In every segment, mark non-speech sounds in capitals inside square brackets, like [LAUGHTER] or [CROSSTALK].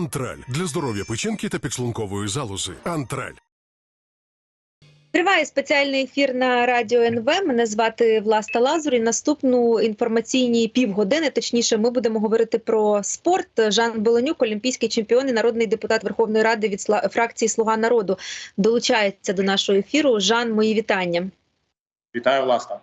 Антраль для здоров'я печінки та підшлункової залози. Антраль. Триває спеціальний ефір на радіо НВ. Мене звати Власта Лазур. І наступну інформаційні півгодини. Точніше, ми будемо говорити про спорт. Жан Беленюк, олімпійський чемпіон і народний депутат Верховної Ради від фракції Слуга народу, долучається до нашого ефіру. Жан, мої вітання. Вітаю, Власта.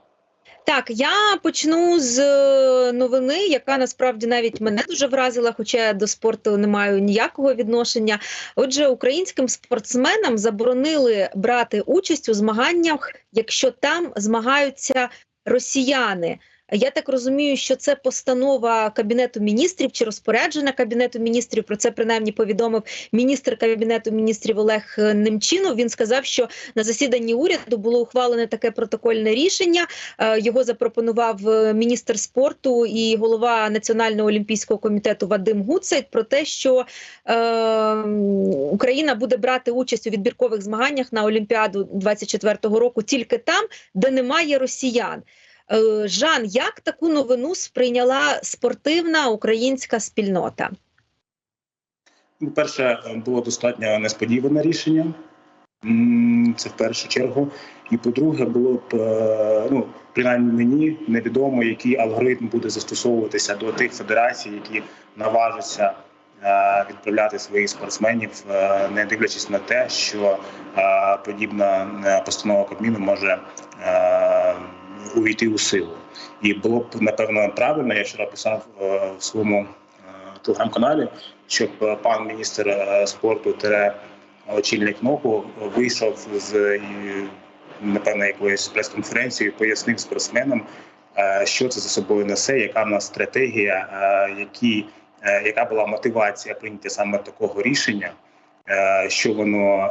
Так, я почну з е, новини, яка насправді навіть мене дуже вразила, хоча я до спорту не маю ніякого відношення. Отже, українським спортсменам заборонили брати участь у змаганнях, якщо там змагаються росіяни. Я так розумію, що це постанова кабінету міністрів чи розпорядження кабінету міністрів. Про це принаймні повідомив міністр кабінету міністрів Олег Немчинов. Він сказав, що на засіданні уряду було ухвалене таке протокольне рішення. Е, Його запропонував е, міністр спорту і голова Національного олімпійського комітету Вадим Гуцайт про те, що е, Україна буде брати участь у відбіркових змаганнях на Олімпіаду 24-го року тільки там, де немає росіян. Е, Жан, як таку новину сприйняла спортивна українська спільнота? Перше, було достатньо несподіване рішення. Це в першу чергу. І по-друге, було б е, ну, принаймні мені невідомо, який алгоритм буде застосовуватися до тих федерацій, які наважаться е, відправляти своїх спортсменів, не дивлячись на те, що подібна постанова Кабміну може увійти у силу. І було б напевно правильно. Я вчора писав е, в своєму е, телеграм-каналі, щоб е, пан міністр спорту очільник НОКу вийшов з напевно якоїсь прес-конференції, пояснив спортсменам, що це за собою несе, яка в нас стратегія, які, яка була мотивація прийняття саме такого рішення. Що воно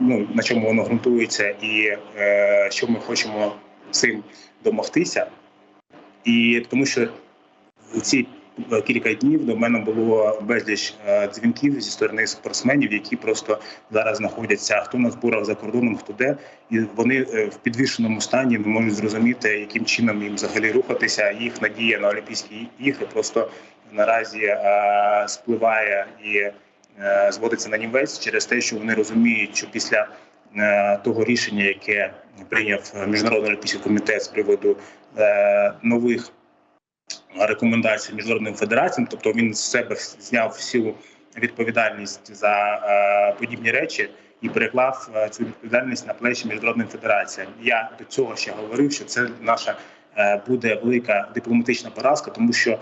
ну на чому воно ґрунтується, і що ми хочемо цим домогтися, і тому що ці е, кілька днів до мене було безліч е, дзвінків зі сторони спортсменів, які просто зараз знаходяться хто на зборах за кордоном, хто де, і вони е, в підвішеному стані не можуть зрозуміти, яким чином їм взагалі рухатися. Їх надія на Олімпійські ігри просто наразі спливає і зводиться на нівець через те, що вони розуміють, що після того рішення, яке прийняв міжнародний олімпійський комітет з приводу е, нових рекомендацій міжнародним федераціям, тобто він з себе зняв всю відповідальність за е, подібні речі і переклав е, цю відповідальність на плечі міжнародним федераціям. Я до цього ще говорив, що це наша е, буде велика дипломатична поразка, тому що е,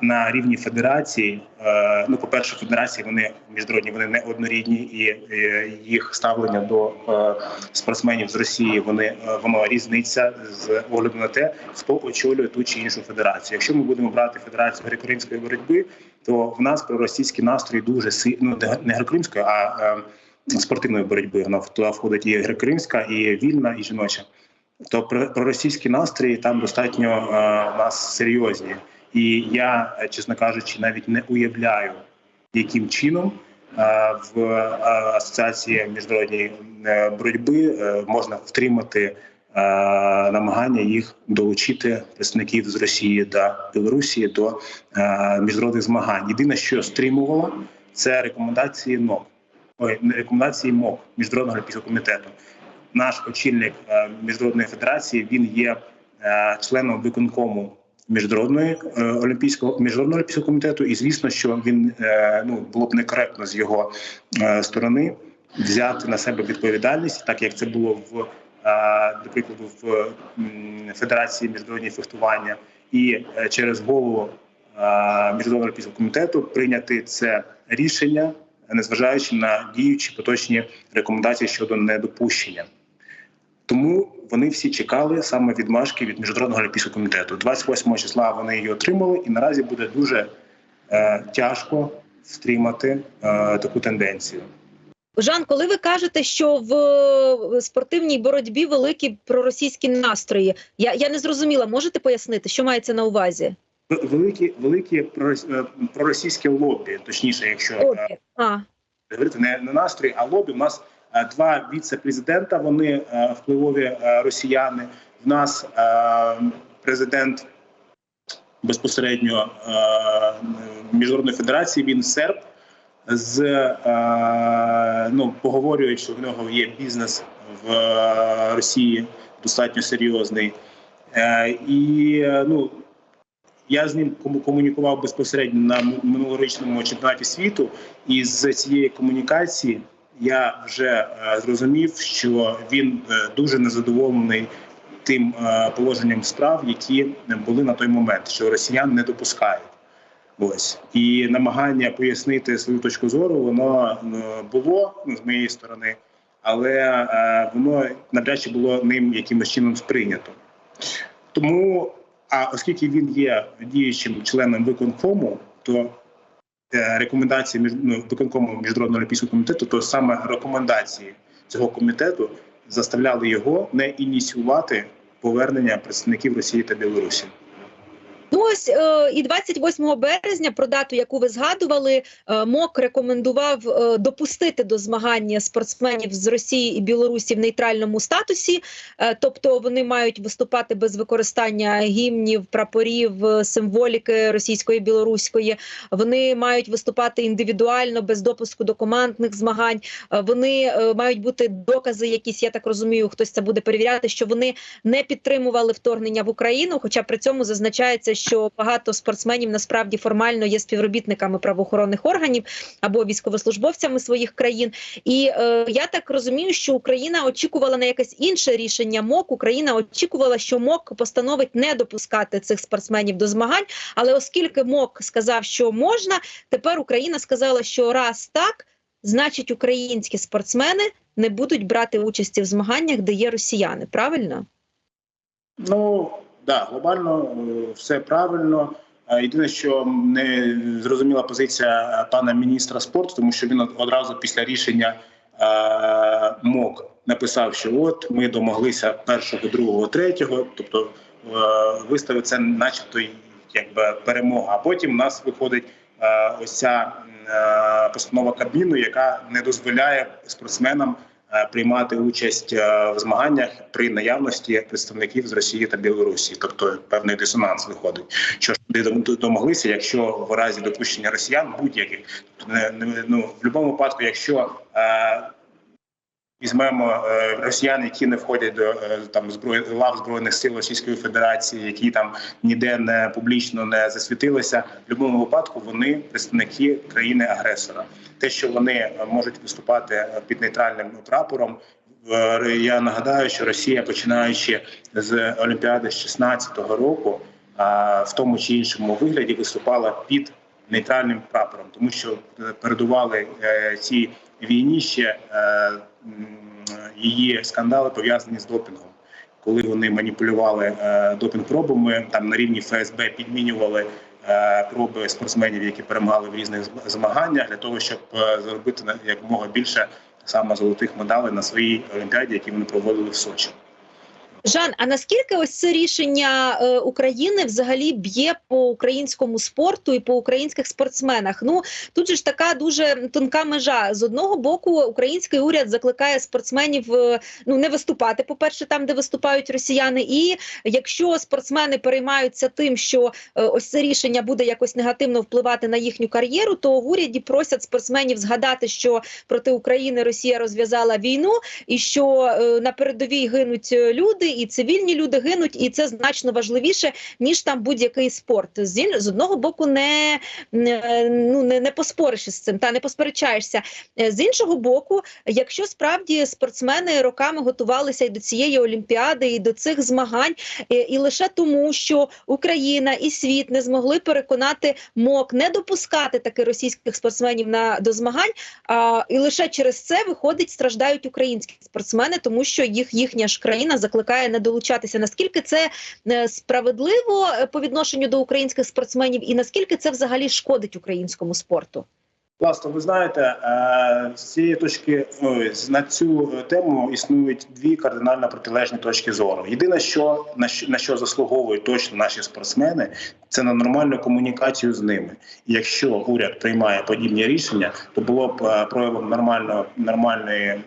на рівні федерації, е, ну по перше, федерації вони міжнародні, вони не однорідні, і е, їх ставлення до е, спортсменів з Росії вони воно різниця з огляду на те, хто очолює ту чи іншу федерацію. Якщо ми будемо брати федерацію греко-римської боротьби, то в нас проросійські настрої дуже си... ну, не греко-римської, а спортивної боротьби. Вона туди входить і греко-римська, і вільна, і жіноча. То про- проросійські настрої там достатньо е, у нас серйозні. І я, е, чесно кажучи, навіть не уявляю, яким чином е, в е, асоціації міжнародної боротьби можна втримати намагання їх долучити представників з Росії та Білорусі до міжнародних змагань. Єдине, що стримувало, це рекомендації НОК. Ой, рекомендації МОК міжнародного олімпійського комітету. Наш очільник міжнародної федерації він є членом виконкому міжнародної е, олімпійського міжнародного олімпійського комітету, і звісно, що він е, ну було б некоректно з його е, сторони взяти на себе відповідальність, так як це було в до прикладу в Федерації міжнародної фехтування, і через голову міжнародного олімпійського комітету прийняти це рішення, незважаючи на діючі поточні рекомендації щодо недопущення. Тому вони всі чекали саме відмашки від міжнародного олімпійського комітету. 28 числа вони її отримали, і наразі буде дуже е, тяжко стримати е, таку тенденцію. Жан, коли ви кажете, що в спортивній боротьбі великі проросійські настрої, я, я не зрозуміла, можете пояснити, що мається на увазі? Великі великі е, проросійське лобі, точніше, якщо е, Обі. А, говорити не, не настрої, а лобі. У нас два віце-президента. Вони е, впливові е, росіяни. В нас е, президент безпосередньо е, міжнародної федерації. Він серб. з е, ну поговорюють, що в нього є бізнес в е, Росії достатньо серйозний. Е, і е, ну я з ним комунікував безпосередньо на минулорічному чемпіонаті світу, і з цієї комунікації я вже е, зрозумів, що він е, дуже незадоволений тим е, положенням справ, які були на той момент, що росіян не допускають. Ось і намагання пояснити свою точку зору, воно було з моєї сторони, але воно навряд чи було ним якимось чином сприйнято. Тому, а оскільки він є діючим членом виконкому, то рекомендації між ну, виконкому міжнародного олімпійського комітету, то саме рекомендації цього комітету заставляли його не ініціювати повернення представників Росії та Білорусі. Ну ось е, і 28 березня, про дату, яку ви згадували, е, МОК рекомендував е, допустити до змагання спортсменів з Росії і Білорусі в нейтральному статусі, е, тобто вони мають виступати без використання гімнів, прапорів, е, символіки російської і білоруської. Вони мають виступати індивідуально без допуску до командних змагань. Е, Вони е, мають бути докази, якісь я так розумію, хтось це буде перевіряти, що вони не підтримували вторгнення в Україну. Хоча при цьому зазначається, що багато спортсменів насправді формально є співробітниками правоохоронних органів або військовослужбовцями своїх країн. І е, я так розумію, що Україна очікувала на якесь інше рішення МОК. Україна очікувала, що МОК постановить не допускати цих спортсменів до змагань. Але оскільки МОК сказав, що можна, тепер Україна сказала, що раз так, значить українські спортсмени не будуть брати участі в змаганнях, де є росіяни. Правильно? Ну да, глобально е, все правильно. Е, Єдине, що не зрозуміла позиція пана міністра спорту, тому що він одразу після рішення е, МОК написав, що от ми домоглися першого, другого, третього, тобто виставив це, начебто, якби перемога. А потім в нас виходить ось ця постанова Кабміну, яка не дозволяє спортсменам приймати участь е, в змаганнях при наявності представників з Росії та Білорусі, тобто певний дисонанс виходить. Що ж домоглися, якщо в разі допущення росіян будь-яких, тобто не, не ну в будь-якому випадку, якщо е, Візьмемо е, росіян, які не входять до е, там зброї лав збройних сил Російської Федерації, які там ніде не публічно не засвітилися. В будь-якому випадку вони представники країни-агресора. Те, що вони е, можуть виступати під нейтральним прапором. Я нагадаю, що Росія, починаючи з Олімпіади з 16-го року, в тому чи іншому вигляді виступала під нейтральним прапором, тому що передували цій війні ще її скандали пов'язані з допінгом. Коли вони маніпулювали е, допінг-пробами, там на рівні ФСБ підмінювали е, проби спортсменів, які перемагали в різних змаганнях, для того, щоб е, заробити якомога більше саме золотих медалей на своїй олімпіаді, які вони проводили в Сочі. Жан, а наскільки ось це рішення е, України взагалі б'є по українському спорту і по українських спортсменах? Ну тут же ж така дуже тонка межа. З одного боку, український уряд закликає спортсменів е, ну не виступати, по перше, там, де виступають росіяни. І якщо спортсмени переймаються тим, що е, ось це рішення буде якось негативно впливати на їхню кар'єру, то в уряді просять спортсменів згадати, що проти України Росія розв'язала війну, і що е, на передовій гинуть е, люди, і цивільні люди гинуть, і це значно важливіше ніж там будь-який спорт. З, з одного боку, не, ну не, не поспориш із цим, та не посперечаєшся. Е, З іншого боку, якщо справді спортсмени роками готувалися і до цієї олімпіади, і до цих змагань, е, і лише тому, що Україна і світ не змогли переконати МОК не допускати таки російських спортсменів на до змагань, а, і лише через це виходить страждають українські спортсмени, тому що їх їхня ж країна закликає не долучатися. Наскільки це е, справедливо е, по відношенню до українських спортсменів, і наскільки це взагалі шкодить українському спорту? Власне, ви знаєте, е, з цієї точки на цю тему існують дві кардинально протилежні точки зору. Єдине, що на що заслуговують точно наші спортсмени, це на нормальну комунікацію з ними. І якщо уряд приймає подібні рішення, то було б проявом нормального нормальної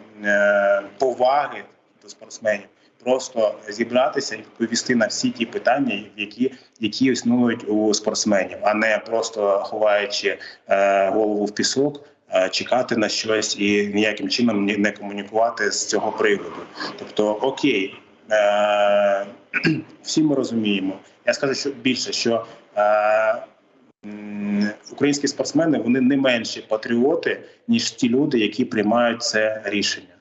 поваги до спортсменів. Просто зібратися і відповісти на всі ті питання, які які існують у спортсменів, а не просто ховаючи е, голову в пісок, е, чекати на щось і ніяким чином не комунікувати з цього приводу. Тобто, окей, е, [CLEARS THROAT] всі ми розуміємо. Я скажу, що більше, що е, українські спортсмени вони не менші патріоти, ніж ті люди, які приймають це рішення.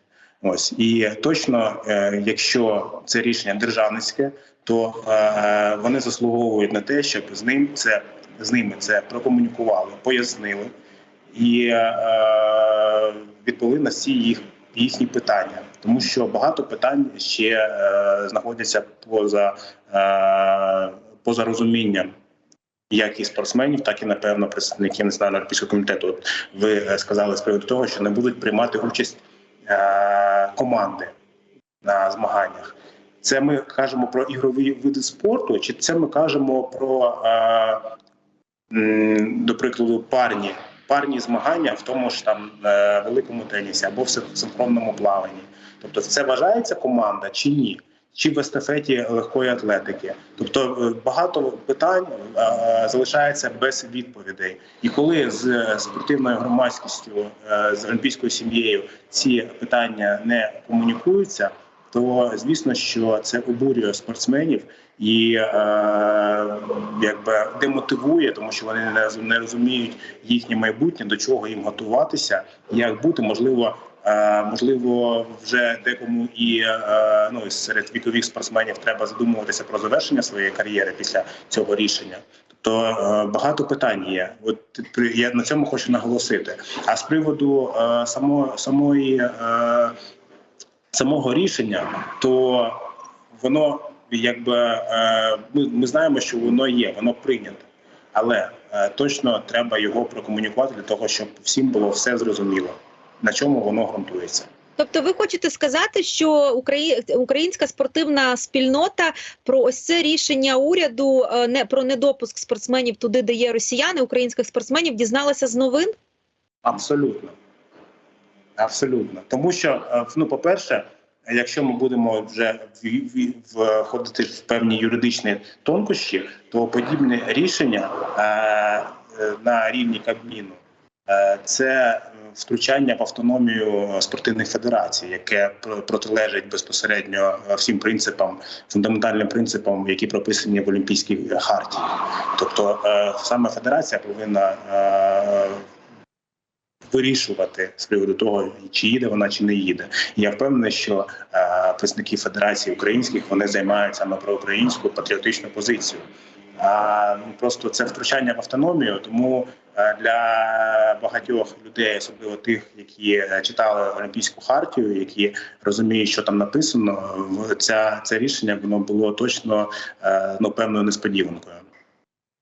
Ось і точно, е, якщо це рішення державницьке, то е, вони заслуговують на те, щоб з ним це з ними це прокомунікували, пояснили і е, відповіли на всі їх їхні питання, тому що багато питань ще знаходяться поза, поза розумінням. Як і спортсменів, так і напевно представників національного комітету. От ви сказали з приводу того, що не будуть приймати участь команди на змаганнях. Це ми кажемо про ігрові види спорту, чи це ми кажемо про, е, до прикладу, парні, парні змагання в тому ж там е, великому тенісі або в синхронному плаванні. Тобто, це вважається команда чи ні? Чи в естафеті легкої атлетики? Тобто е, багато питань е, залишається без відповідей. І коли з е, спортивною громадськістю, з олімпійською сім'єю ці питання не комунікуються, то звісно, що це обурює спортсменів і е, якби демотивує, тому що вони не розуміють їхнє майбутнє, до чого їм готуватися, як бути можливо. Е, Можливо, вже декому і е, ну серед вікових спортсменів треба задумуватися про завершення своєї кар'єри після цього рішення. Тобто е, багато питань є. От я на цьому хочу наголосити. А з приводу само, самої самого рішення, то воно якби ми, ми знаємо, що воно є, воно прийнято, але точно треба його прокомунікувати для того, щоб всім було все зрозуміло, на чому воно ґрунтується. Тобто, ви хочете сказати, що Украї- українська спортивна спільнота про ось це рішення уряду е, не про недопуск спортсменів туди, де є росіяни, українських спортсменів, дізналася з новин? Абсолютно. Абсолютно. Тому що, е, ну, по-перше, якщо ми будемо вже входити в певні юридичні тонкощі, то подібне рішення е, на рівні Кабміну це втручання в автономію спортивних федерацій, яке пр- протилежить безпосередньо е, всім принципам, фундаментальним принципам, які прописані в Олімпійській хартії. Тобто е, саме федерація повинна е, вирішувати з приводу того, чи їде вона, чи не їде. Я впевнений, що е, представники федерації українських вони займають саме проукраїнську патріотичну позицію. Ну, просто це втручання в автономію, тому е, для багатьох людей, особливо тих, які е, читали Олімпійську хартію, які розуміють, що там написано, ця це рішення воно було точно е, ну певною несподіванкою.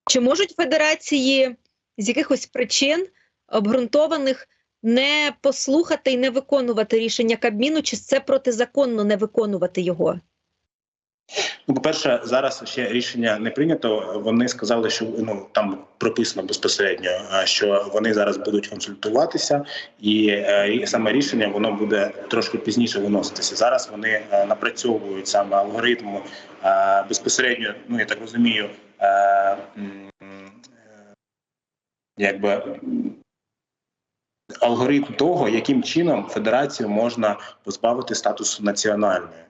Чи можуть федерації з якихось причин обґрунтованих не послухати і не виконувати рішення Кабміну, чи це протизаконно не виконувати його? Ну, по-перше, зараз ще рішення не прийнято. Вони сказали, що ну там прописано безпосередньо, е, що вони зараз будуть консультуватися, і, е, і саме рішення воно буде трошки пізніше виноситися. Зараз вони е, напрацьовують саме алгоритм безпосередньо. Ну я так розумію, якби. Алгоритм того, яким чином федерацію можна позбавити статусу національної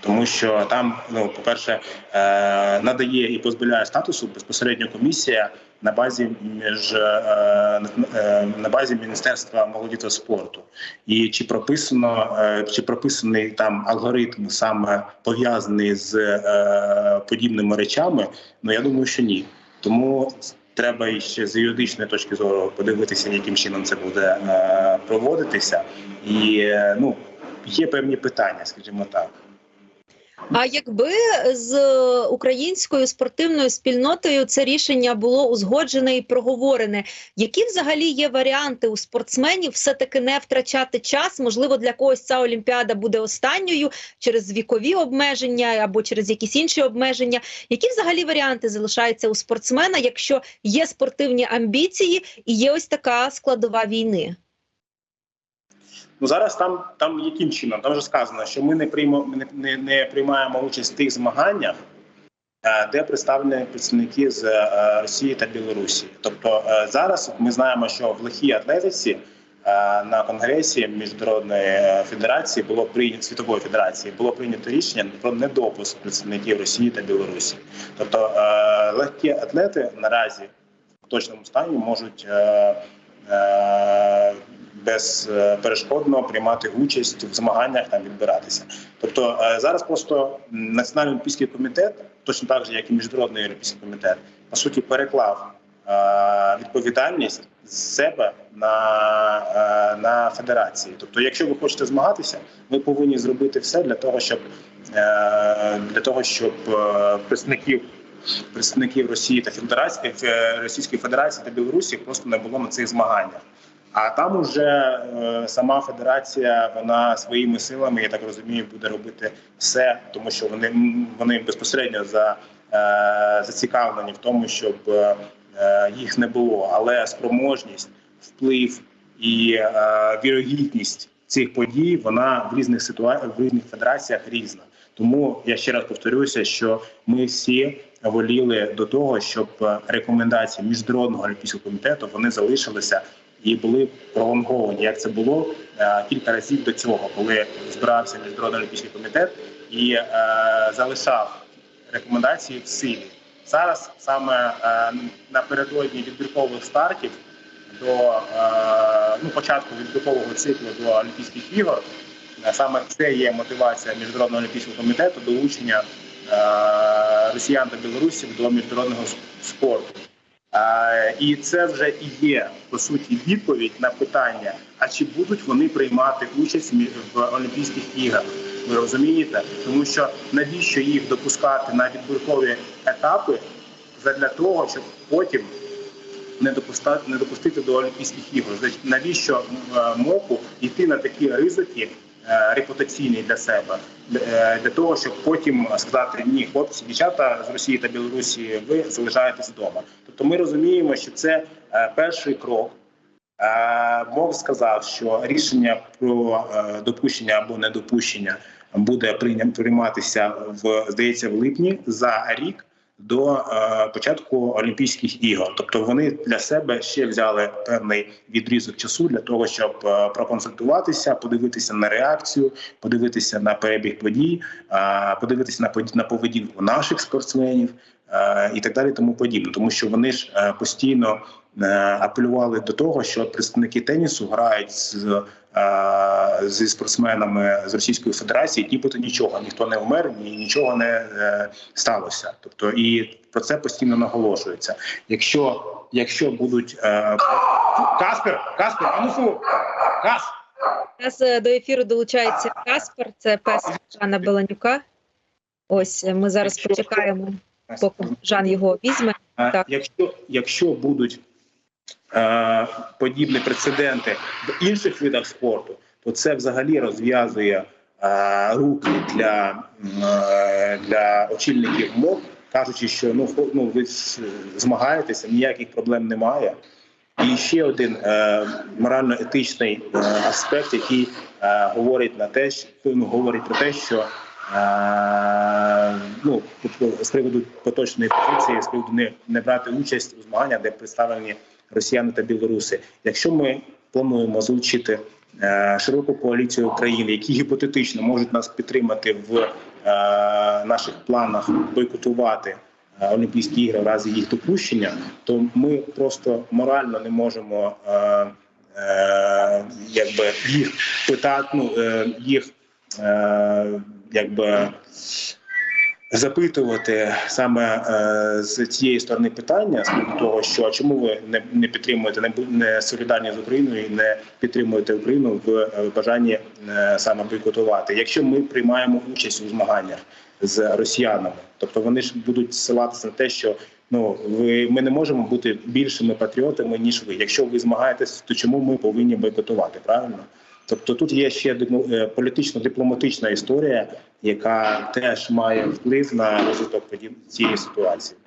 тому що там, ну по-перше, е, надає і позбавляє статусу безпосередньо комісія на базі між е, е, на базі міністерства молоді та спорту. І чи прописано, чи прописаний там алгоритм саме пов'язаний з подібними речами? Ну я думаю, що ні. Тому треба іще з юридичної точки зору подивитися, яким чином це буде проводитися, і ну є певні питання, скажімо так. А якби з українською спортивною спільнотою це рішення було узгоджене і проговорене, які взагалі є варіанти у спортсменів все-таки не втрачати час? Можливо, для когось ця олімпіада буде останньою через вікові обмеження або через якісь інші обмеження. Які взагалі варіанти залишаються у спортсмена, якщо є спортивні амбіції і є ось така складова війни? Ну зараз там там яким чином? Там вже сказано, що ми не приймо не, не, не приймаємо участь в тих змаганнях, е, де представлені представники з е, Росії та Білорусі. Тобто е, зараз ми знаємо, що в легкій атлетиці на конгресі міжнародної федерації було прийнято світової федерації було прийнято рішення про недопуск представників Росії та Білорусі. Тобто легкі атлети наразі в точному стані можуть безперешкодно приймати участь в змаганнях там відбиратися. Тобто е, зараз просто Національний олімпійський комітет, точно так же як і міжнародний олімпійський комітет, по суті переклав е, відповідальність з себе на, е, на федерації. Тобто, якщо ви хочете змагатися, ви повинні зробити все для того, щоб для того, щоб представників представників Росії та Федерації Російської Федерації та Білорусі просто не було на цих змаганнях. А там уже е, сама федерація, вона своїми силами, я так розумію, буде робити все, тому що вони вони безпосередньо за, е, зацікавлені в тому, щоб е, їх не було. Але спроможність, вплив і вірогідність цих подій вона в різних ситуаціях в різних федераціях різна. Тому я ще раз повторюся, що ми всі воліли до того, щоб рекомендації міжнародного олімпійського комітету вони залишилися і були пролонговані. Як це було е, кілька разів до цього, коли збирався міжнародний олімпійський комітет і е, залишав рекомендації в силі. Зараз саме е, напередодні відбіркових стартів до ну, початку відбіркового циклу до Олімпійських ігор. Саме це є мотивація міжнародного олімпійського комітету долучення росіян та білорусів до міжнародного спорту. І це вже і є по суті відповідь на питання: а чи будуть вони приймати участь в Олімпійських іграх? Ви розумієте, тому що навіщо їх допускати на відбіркові етапи для того, щоб потім не допустити, не допустити до Олімпійських ігор. Навіщо е, МОКу йти на такі ризики е, репутаційні для себе, Е, для того, щоб потім сказати ні, хлопці, дівчата з Росії та Білорусі, ви залишаєтесь вдома. Тобто, ми розуміємо, що це е, перший крок. МОК сказав, що рішення про допущення або недопущення буде прийматися в здається в липні за рік до е, початку Олімпійських ігор. Тобто вони для себе ще взяли певний відрізок часу для того, щоб е, проконсультуватися, подивитися на реакцію, подивитися на перебіг подій, е, подивитися на на поведінку наших спортсменів. Е, І так далі, тому подібне, тому що вони ж е, постійно е, апелювали до того, що представники тенісу грають з зі спортсменами з Російської Федерації, нібито нічого, ніхто не вмер, ні нічого не е, сталося. Тобто, і про це постійно наголошується. Якщо якщо будуть е, Каспер, Каспер, а ну Кас, Зараз е, до ефіру долучається Каспер, це пес Жана Беланюка. Ось ми зараз Якщо- почекаємо, поки Жан його візьме. Так. Якщо, якщо будуть е, подібні прецеденти в інших видах спорту, то це взагалі розв'язує е, руки для, е, для очільників МОК, кажучи, що ну, ну ви змагаєтеся, ніяких проблем немає. І ще один е, морально-етичний е, аспект, який е, говорить на те, що ну, говорить про те, що ну тобто з приводу поточної позиції, з приводу не, не брати участь у змаганнях, де представлені росіяни та білоруси. Якщо ми плануємо залучити е, широку коаліцію країн, які гіпотетично можуть нас підтримати в е, наших планах бойкотувати е, Олімпійські ігри в разі їх допущення, то ми просто морально не можемо якби їх питати, ну, їх якби запитувати саме е, з цієї сторони питання з того, що чому ви не, не підтримуєте, не, не солідарні з Україною і не підтримуєте Україну в е, бажанні е, саме бойкотувати. Якщо ми приймаємо участь у змаганнях з росіянами, тобто вони ж будуть ссилатися на те, що ну ви ми не можемо бути більшими патріотами ніж ви. Якщо ви змагаєтесь, то чому ми повинні бойкотувати? Правильно? Тобто тут є ще е, політично-дипломатична історія, яка теж має вплив на розвиток цієї ситуації.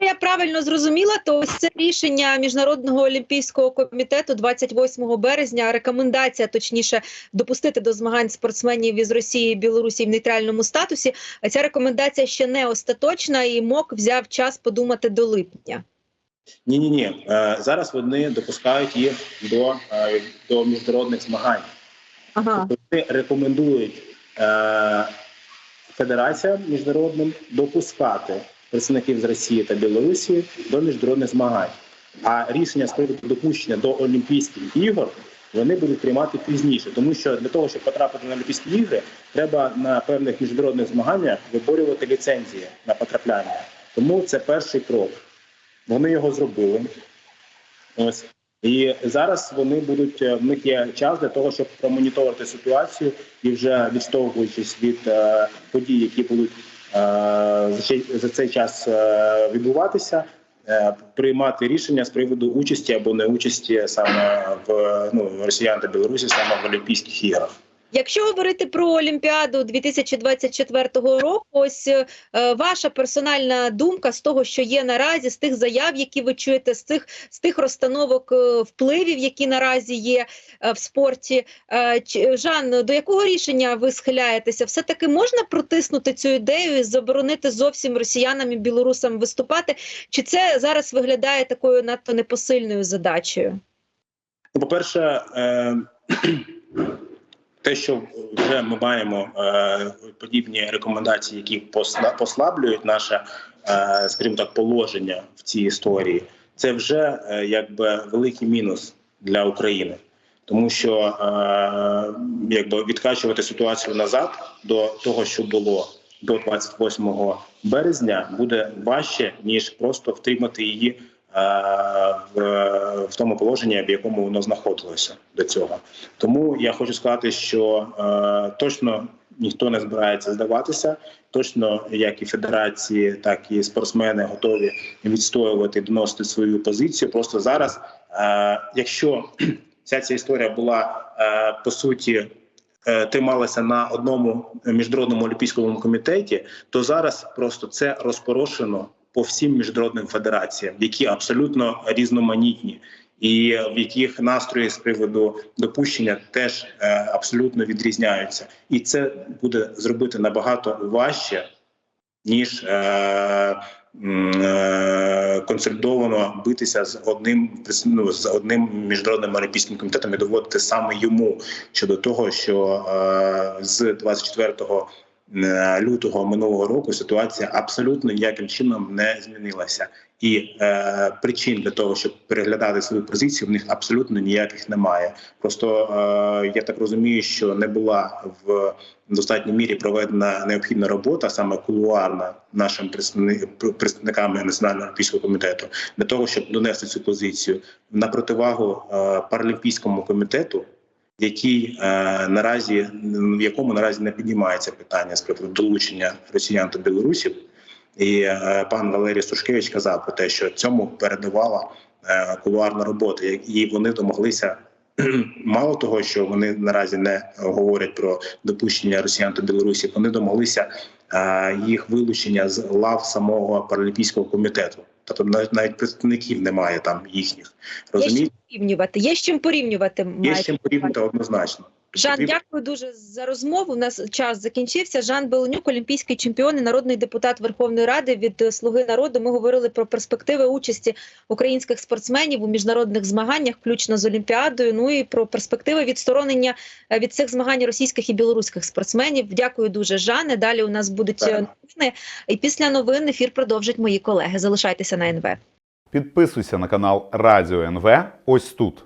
Я правильно зрозуміла, то ось це рішення міжнародного олімпійського комітету 28 березня. Рекомендація, точніше, допустити до змагань спортсменів із Росії і Білорусі в нейтральному статусі. А ця рекомендація ще не остаточна, і МОК взяв час подумати до липня. Ні, ні, ні. Зараз вони допускають їх до, е, до міжнародних змагань. Ага. Тобто вони рекомендують е, федераціям міжнародним допускати представників з Росії та Білорусі до міжнародних змагань. А рішення з приводу допущення до Олімпійських ігор вони будуть приймати пізніше, тому що для того, щоб потрапити на Олімпійські ігри, треба на певних міжнародних змаганнях виборювати ліцензії на потрапляння. Тому це перший крок. Вони його зробили. Ось і зараз вони будуть е, в них є час для того, щоб промоніторити ситуацію і вже відштовхуючись від е, подій, які будуть е, за, цей, час е, відбуватися, е, приймати рішення з приводу участі або неучасті саме в ну росіян та білорусі саме в Олімпійських іграх. Якщо говорити про Олімпіаду 2024 року, ось е, ваша персональна думка з того, що є наразі, з тих заяв, які ви чуєте, з цих з тих розстановок е, впливів, які наразі є е, в спорті. Е, Жан, до якого рішення ви схиляєтеся? Все таки можна протиснути цю ідею і заборонити зовсім росіянам і білорусам виступати? Чи це зараз виглядає такою надто непосильною задачею? Ну, По-перше, е, те, що вже ми маємо е, подібні рекомендації, які посла- послаблюють наше, е, скажімо так, положення в цій історії, це вже е, якби великий мінус для України. Тому що е, якби відкачувати ситуацію назад до того, що було до 28 березня, буде важче ніж просто втримати її в, в тому положенні, в якому воно знаходилося до цього. Тому я хочу сказати, що е, точно ніхто не збирається здаватися. Точно, як і федерації, так і спортсмени готові відстоювати, доносити свою позицію. Просто зараз, е, якщо [CLEARS THROAT] вся ця історія була е, по суті. е, Трималася на одному міжнародному олімпійському комітеті, то зараз просто це розпорошено по всім міжнародним федераціям, які абсолютно різноманітні, і в яких настрої з приводу допущення теж е, абсолютно відрізняються, і це буде зробити набагато важче ніж е, е, консолідовано битися з одним ну, з одним міжнародним олімпійським комітетом і доводити саме йому щодо того, що е, з 24 е, лютого минулого року ситуація абсолютно ніяким чином не змінилася, і е, причин для того, щоб переглядати свою позицію, в них абсолютно ніяких немає. Просто е, я так розумію, що не була в достатній мірі проведена необхідна робота, саме кулуарна нашим представни- представниками національного олімпійського комітету, для того, щоб донести цю позицію на противагу е, паралімпійському комітету. Який е, наразі в якому наразі не піднімається питання з приводу долучення росіян та білорусів, і е, пан Валерій Сушкевич казав про те, що цьому передавала е, кулуарна робота, і вони домоглися. [CLEARS THROAT] Мало того, що вони наразі не говорять про допущення росіян та білорусів, вони домоглися їх вилучення з лав самого паралімпійського комітету. Тобто навіть навіть представників немає там їхніх. Є з чим Розумієте, порівнювати. Є з чим порівнювати. є з чим порівнювати однозначно. Жан, дякую дуже за розмову. У нас час закінчився. Жан Беленюк, олімпійський чемпіон і народний депутат Верховної Ради від е, Слуги народу. Ми говорили про перспективи участі українських спортсменів у міжнародних змаганнях, включно з Олімпіадою. Ну і про перспективи відсторонення е, від цих змагань російських і білоруських спортсменів. Дякую дуже, Жане. Далі у нас будуть Так. новини. І після новин ефір продовжать мої колеги. Залишайтеся на НВ. Підписуйся на канал Радіо НВ ось тут.